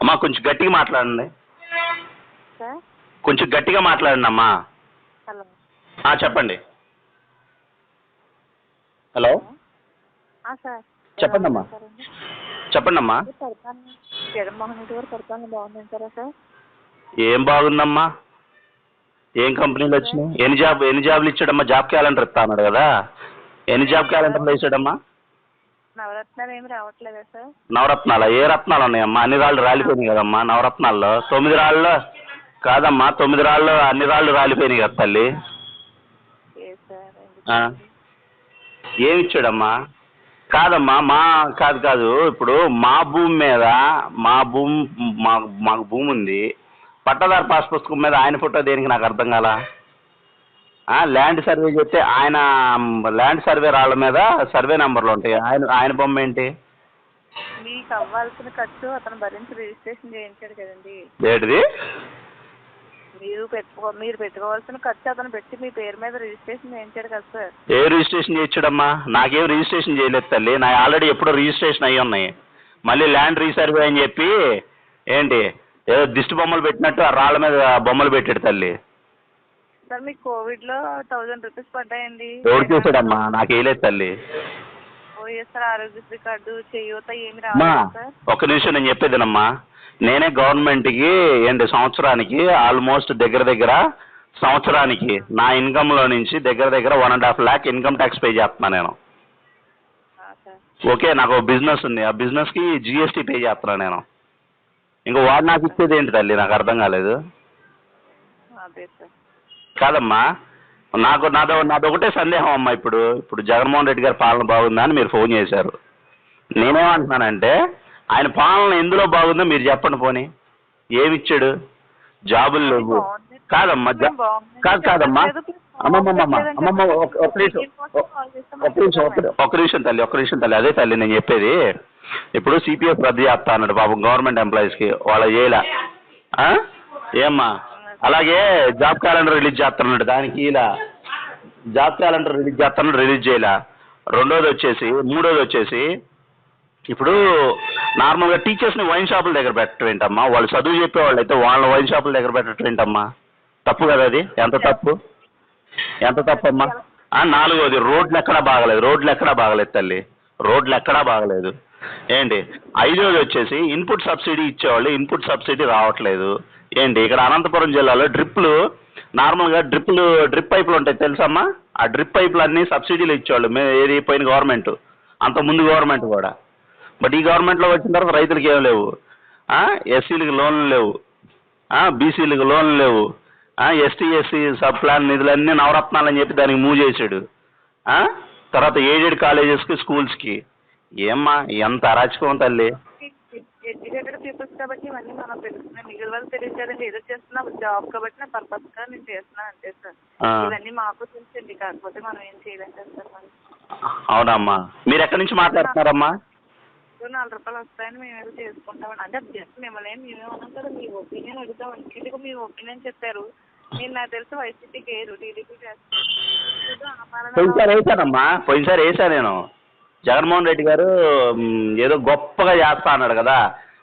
అమ్మా కొంచెం గట్టిగా మాట్లాడండి. సార్ కొంచెం గట్టిగా మాట్లాడండి అమ్మా. హలో ఆ, చెప్పండి. హలో ఆ, సార్ చెప్పండి అమ్మా. ఉన్నారండి? చెప్పండి అమ్మా. ఈ పరిపాలన జగన్మోహన్ రెడ్డి గారి పరిపాలన బాగుందంటారా సార్ ఏం బాగుందమ్మా? ఏం కంపెనీలు వచ్చినాయి? ఎన్ని జాబ్ ఎన్ని జాబులు ఇచ్చాడమ్మా? జాబ్ క్యాలెండర్ ఇస్తా అన్నాడు కదా. ఎన్ని జాబ్ క్యాలెండర్లు వేసాడమ్మా? నవరత్నాలు ఏమి రావట్లేదా సార్? నవరత్నాలు? ఏ రత్నాలు ఉన్నాయమ్మా? అన్ని రాళ్ళు రాలిపోయినాయి కదమ్మా నవరత్నాల్లో. తొమ్మిది రాళ్ళు కాదమ్మా తొమ్మిది రాళ్ళు అన్ని రాళ్ళు రాలిపోయినాయి కదా తల్లి. ఏ సార్ ఎందుకు? ఆ. ఏమి ఇచ్చాడమ్మా? కాదమ్మా మా కాదు కాదు. ఇప్పుడు మా భూమి మీద మా భూమి మా మాకు భూమి ఉంది. పట్టదారు పాస్ పుస్తకం మీద ఆయన ఫోటో దేనికి నాకు అర్థం కాల? ల్యాండ్ సర్వే చెప్తే ఆయన ల్యాండ్ సర్వే రాళ్ళ మీద సర్వే నెంబర్లు ఉంటాయి. ఆయన ఆయన బొమ్మ ఏంటి? మీకు అవ్వాల్సిన ఖర్చు అతను భరించి రిజిస్ట్రేషన్ చేయించాడు కదండి. ఏంటిది? మీరు పెట్టుకో మీరు పెట్టుకోవాల్సిన ఖర్చు అతను పెట్టి మీ పేరు మీద రిజిస్ట్రేషన్ చేయించాడు కదా సార్. ఏ రిజిస్ట్రేషన్ చేయించాడమ్మా? నాకేం రిజిస్ట్రేషన్ చేయలేదు తల్లి. నా ఆల్రెడీ ఎప్పుడో రిజిస్ట్రేషన్ అయ్యి ఉన్నాయి. మళ్ళీ ల్యాండ్ రీసర్వే అని చెప్పి ఏంటి? ఏదో దిష్టి బొమ్మలు పెట్టినట్టు ఆ రాళ్ళ మీద బొమ్మలు పెట్టాడు తల్లి. సార్ మీకు కోవిడ్లో థౌజండ్ రూపీస్ పడ్డాయండి. ఎవరు చేశాడమ్మా? నాకు వేయలేదు తల్లి. వైఎస్ఆర్ ఆరోగ్యశ్రీ కార్డు చేయూత ఏమి అమ్మా సార్. ఒక్క నిమిషం నేను చెప్పేదేనమ్మా. నేనే గవర్నమెంట్కి ఏంటి సంవత్సరానికి ఆల్మోస్ట్ దగ్గర దగ్గర సంవత్సరానికి నా ఇన్కంలో నుంచి దగ్గర దగ్గర one and half lakh income tax pay చేస్తున్నా నేను. ఆ, సార్. ఓకే నాకు బిజినెస్ ఉంది. ఆ బిజినెస్కి జిఎస్టీ పే చేస్తున్నా నేను. ఇంకా వాడు నాకు ఇచ్చేది ఏంటి తల్లి? నాకు అర్థం కాలేదు. అదే సార్. కాదమ్మా. నాకు నాదో నాదొకటే సందేహం అమ్మా ఇప్పుడు. ఇప్పుడు జగన్మోహన్ రెడ్డి గారి పాలన బాగుందా అని మీరు ఫోన్ చేశారు. నేనేమంటున్నానంటే ఆయన పాలన ఎందులో బాగుందో మీరు చెప్పండి పోనీ. ఏమిచ్చాడు? జాబులు లేవు. కాదమ్మా కాదు కాదమ్మా. అమ్మమ్మమ్మ అమ్మమ్మ ఒక- నిమిషం ఒక్క నిమిషం ఒక్క నిమిషం తల్లి ఒక్క నిమిషం తల్లి. అదే తల్లి నేను చెప్పేది. ఇప్పుడు సిపిఎఫ్ రద్దు చేస్తా అన్నాడు. పాపం గవర్నమెంట్ ఎంప్లాయీస్కి వాళ్ళ ఆ? ఏమ్మా? అలాగే జాబ్ క్యాలెండర్ రిలీజ్ చేస్తున్నాడు. దానికి ఇలా జాబ్ క్యాలెండర్ రిలీజ్ చేస్తున్నాడు రిలీజ్ చేయలే. రెండోది వచ్చేసి మూడోది వచ్చేసి ఇప్పుడు నార్మల్గా టీచర్స్ని వైన్ షాపుల దగ్గర పెట్టడం ఏంటమ్మా వాళ్ళు చదువు చెప్పేవాళ్ళు అయితే వాళ్ళ వైన్ షాపుల దగ్గర పెట్టటేంటమ్మా తప్పు కదా అది? ఎంత తప్పు? ఎంత తప్పమ్మా? అమ్మా నాలుగోది రోడ్లు ఎక్కడా బాగలేదు. రోడ్లు ఎక్కడా బాగలేదు తల్లి. రోడ్లు ఎక్కడా బాగలేదు. ఏంటి? ఐదోది వచ్చేసి ఇన్పుట్ సబ్సిడీ ఇచ్చేవాళ్ళు ఇన్పుట్ సబ్సిడీ రావట్లేదు. ఏంటి? ఇక్కడ అనంతపురం జిల్లాలో డ్రిప్లు నార్మల్గా డ్రిప్లు డ్రిప్ పైపులు ఉంటాయి. తెలుసమ్మా? ఆ డ్రిప్ పైపులు అన్నీ సబ్సిడీలు ఇచ్చేవాళ్ళు. మే ఏది పోయిన గవర్నమెంట్. అంత ముందు గవర్నమెంట్ కూడా. బట్ ఈ గవర్నమెంట్లో వచ్చిన తర్వాత రైతులకి ఏం లేవు. ఎస్సీలకు లోన్లు లేవు. బీసీలకు లోన్లు లేవు. ఎస్టీ ఎస్సీ సబ్ ప్లాన్ నిధులన్నీ నవరత్నాలు అని చెప్పి దానికి మూవ్ చేశాడు. తర్వాత ఎయిడెడ్ కాలేజెస్కి స్కూల్స్కి. ఏమ్మా ఎంత అరాచకం తల్లి. ఎడ్యుకేటెడ్ పీపుల్స్ కాబట్టి ఇవన్నీ మనం తెలుస్తున్నాయి మిగిలిన వాళ్ళు తెలియచేదండి ఏదో చేస్తున్నా. జాబ్ కాబట్టి నా పర్పస్గా నేను చేస్తున్నాను అంతే సార్. ఇవన్నీ మాకు తెలుసండి. కాకపోతే మనం ఏం చేయలేం కదా సార్ మనం అవునమ్మా. మీరు ఎక్కడి నుంచి మాట్లాడుతున్నారమ్మా? నాలుగు రూపాయలు వస్తాయని మేము ఏదో చేసుకుంటామని అంటే జస్ట్ మిమ్మల్ని ఏం మేమే ఉన్నాం కదా. మీ ఒపీనియన్ అడుగుతాం ఇంటికి మీ ఒపీనియన్ చెప్పారు. మీరు నాకు తెలిసి వైసీపీకి వేరు టీడీపీ పోయినసారి వేసానమ్మా పోయినసారి వేసా నేను. జగన్మోహన్ రెడ్డి గారు ఏదో గొప్పగా చేస్తా అన్నాడు కదా.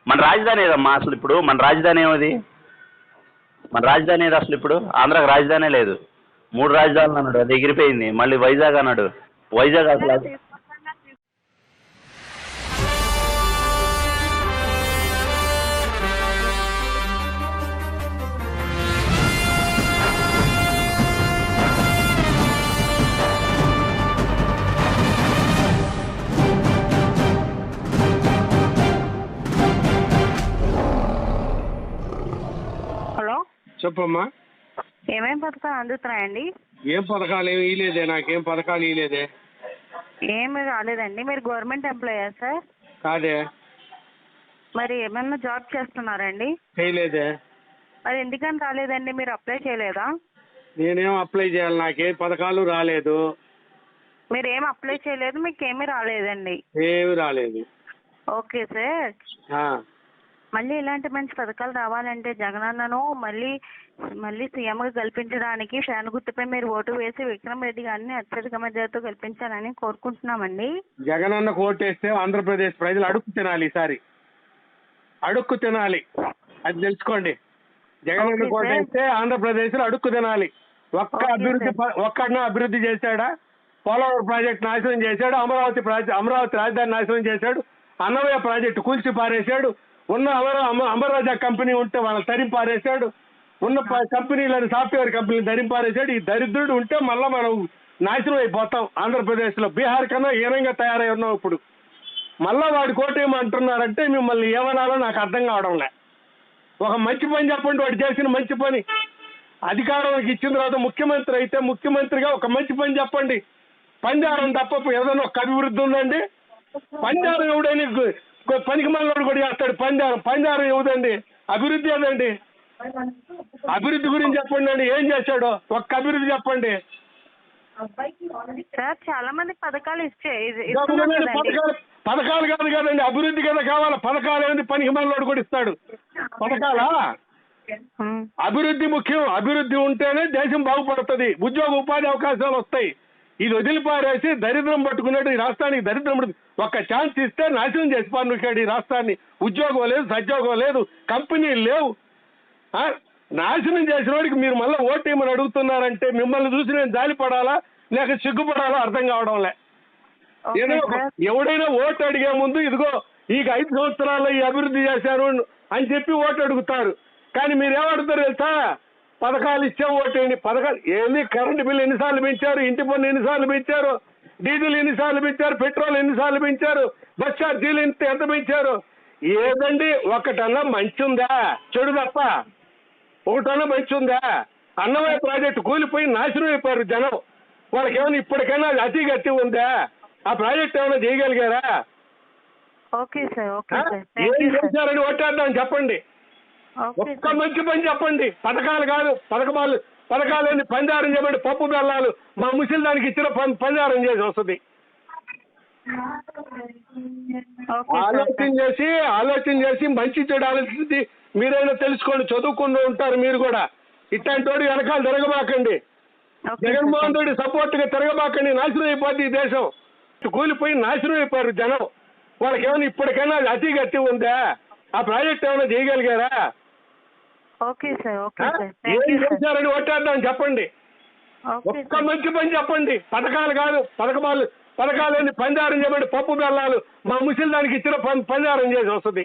మన రాజధాని ఏదమ్మా అసలు ఇప్పుడు? మన రాజధాని ఏమది? మన రాజధాని ఏది అసలు ఇప్పుడు? ఆంధ్రాకి రాజధానే లేదు. మూడు రాజధానులు అన్నాడు అది ఎగిరిపోయింది. మళ్ళీ వైజాగ్ అన్నాడు. వైజాగ్ అసలు చెప్పమ్మా. ఏమేం పథకాలు అందుతున్నాయండి? ఏం పథకాలు ఏమి ఇలేదే నాకేం పథకాలు ఇలేదే ఏమి రాలేదండి మీరు గవర్నమెంట్ ఎంప్లాయా సార్? కాదే. మరి ఏమన్నా జాబ్ చేస్తున్నారండి? చేయలేదే. మరి ఎందుకని రాలేదండి మీరు అప్లై చేయలేదా? నేనేం అప్లై చేయాలి నాకేం పథకాలు రాలేదు. మీరు ఏం అప్లై చేయలేదు మీకు ఏమీ రాలేదండి. ఏమి రాలేదు. Okay sir. ఆ, మళ్ళీ ఇలాంటి మంచి పథకాలు రావాలంటే జగనన్నను మళ్ళీ మళ్ళీ సీఎంగా కల్పించడానికి ఫ్యాన్ గుర్తుపై మీరు ఓటు వేసి విక్రమ్ రెడ్డి గారిని అత్యధిక మెజార్టీతో గెలిపించాలని కోరుకుంటున్నామండి. జగనన్న కోటేస్తే ఆంధ్రప్రదేశ్ ప్రజలు అడుగు తినాలి ఈసారి. అడుక్కు తినాలి. అది తెలుసుకోండి. జగన్ Okay, కోట sir. అయితే ఆంధ్రప్రదేశ్లో అడుక్కు తినాలి. ఒక్క అభివృద్ధి ఒక్కడన్నా అభివృద్ధి చేశాడా? పోలవరం ప్రాజెక్ట్ నాశనం చేశాడు అమరావతి ప్రాజెక్ట్ అమరావతి రాజధాని నాశనం చేశాడు అన్నమయ్య ప్రాజెక్టు కూల్చి పారేశాడు ఉన్న అమర అమ- కంపెనీ ఉంటే వాళ్ళని తరింపారేశాడు ఉన్న ప- సాఫ్ట్వేర్ కంపెనీలు తరిమి ఈ దరిద్రుడు ఉంటే మళ్ళా మనం నాశనం అయిపోతాం ఆంధ్రప్రదేశ్లో బీహార్ కన్నా హీనంగా తయారై ఉన్నాం ఇప్పుడు? మళ్ళా వాడు కోట అంటున్నారంటే మిమ్మల్ని ఏమనాలో నాకు అర్థం కావడం లే. ఒక మంచి పని చెప్పండి వాడు చేసిన మంచి పని. అధికారంలోకి ఇచ్చిన తర్వాత ముఖ్యమంత్రి అయితే ముఖ్యమంత్రిగా ఒక మంచి పని చెప్పండి. పంజారం తప్ప ఏదైనా ఒక అభివృద్ధి ఉందండి? పంజారం ఎవడని పనికి మళ్ళీ కూడా చేస్తాడు. పంజారం పంజారం ఎవదండి? అభివృద్ధి ఏదండి అభివృద్ధి గురించి చెప్పండి అండి. ఏం చేశాడు? ఒక్క అభివృద్ధి చెప్పండి. సార్ చాలా మంది పథకాలు ఇచ్చే. పథకాలు పథకాలు కాదు కదండి. అభివృద్ధి కదా కావాలి. పథకాలు ఏంది? పనికి మనలోడు కూడా ఇస్తాడు. పథకాలా. అభివృద్ధి ముఖ్యం. అభివృద్ధి ఉంటేనే దేశం బాగుపడుతుంది. ఉద్యోగ ఉపాధి అవకాశాలు వస్తాయి. ఇది వదిలిపారేసి దరిద్రం పట్టుకున్నాడు ఈ రాష్ట్రానికి దరిద్రం. ఒక్క ఛాన్స్ ఇస్తే నాశనం చేసి పానుకాడు ఈ రాష్ట్రాన్ని. ఉద్యోగం లేదు సద్యోగం లేదు కంపెనీలు లేవు? నాశనం చేసిన వాడికి మీరు మళ్ళీ ఓటేమని అడుగుతున్నారంటే మిమ్మల్ని చూసి నేను జాలిపడాలా లేక సిగ్గుపడాలా అర్థం కావడం లే. ఓకే ఏదో ఎవడైనా ఓటు అడిగే ముందు ఇదిగో ఈ ఐదు సంవత్సరాల్లో ఈ అభివృద్ధి చేశారు అని చెప్పి ఓటు అడుగుతారు. కానీ మీరు ఏమడుగుతారు తెలుసా? పథకాలు ఇచ్చే ఓటేయండి పథకాలు ఏంది? కరెంటు బిల్లు ఎన్నిసార్లు పెంచారు? ఇంటి పన్ను ఎన్నిసార్లు పెంచారు? డీజిల్ ఎన్నిసార్లు పెంచారు? పెట్రోల్ ఎన్నిసార్లు పెంచారు? బస్ ఛార్జీలు ఎంత ఎంత పెంచారు? ఏదండి? ఒకటన్నా మంచి ఉందా చెడు తప్ప. ఒకటన్నా మంచి ఉందా అన్నమయ్య ప్రాజెక్టు కూలిపోయి నాశనం అయిపోయారు జనం. వాళ్ళకి ఏమైనా ఇప్పటికైనా అతి గట్టి ఉందా? ఆ ప్రాజెక్ట్ ఏమైనా చేయగలిగారా? Okay sir okay? సార్. ఏం చేశారని ఓటేద్దాం చెప్పండి. ఒక్క మంచి పని చెప్పండి. పథకాలు కాదు పథకాలు పథకాలు ఏంది పంజారం చెప్పండి. పప్పు బెల్లాలు మా ముసలి దానికి ఇచ్చిన పంజారం చేసి వస్తుంది. ఆలోచన చేసి ఆలోచన చేసి మంచి చెడు ఆలోచించి మీరైనా తెలుసుకోండి చదువుకుంటూ ఉంటారు మీరు కూడా. ఇట్లాంటి వాడు వెనకాల తిరగబాకండి. జగన్మోహన్ రెడ్డి సపోర్ట్గా తిరగబాకండి. నాశనం అయిపోద్ది ఈ దేశం. కూలిపోయి నాశనం అయిపోయారు జనం. వాళ్ళకి ఏమైనా ఇప్పటికైనా అది అతి గట్టి ఉందా? ఆ ప్రాజెక్ట్ ఏమైనా చేయగలిగారా? ఓకే సార్ ఓకే ఏం థ్యాంక్ యూ సార్ చేశారని ఓటేద్దాం చెప్పండి. ఓకే ఒక్క మంచి పని చెప్పండి. పథకాలు కాదు పథకాలు పథకాలు ఏంది పంజారం చెప్పండి పప్పు బెల్లాలు మా ముసలి దానికి ఇచ్చిన పం- పంజారం చేసి వస్తుంది.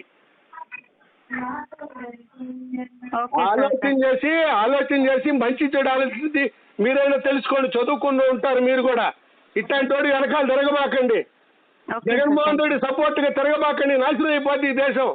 ఓకే ఆలోచన చేసి ఆలోచన చేసి మంచి చెడు ఆలోచించి మీరైనా తెలుసుకోండి చదువుకుంటూ ఉంటారు మీరు కూడా. ఇట్లాంటి వాడు వెనకాల తిరగబాకండి. ఓకే జగన్మోహన్ రెడ్డి సపోర్ట్గా తిరగబాకండి. నాశనం అయిపోద్ది ఈ దేశం.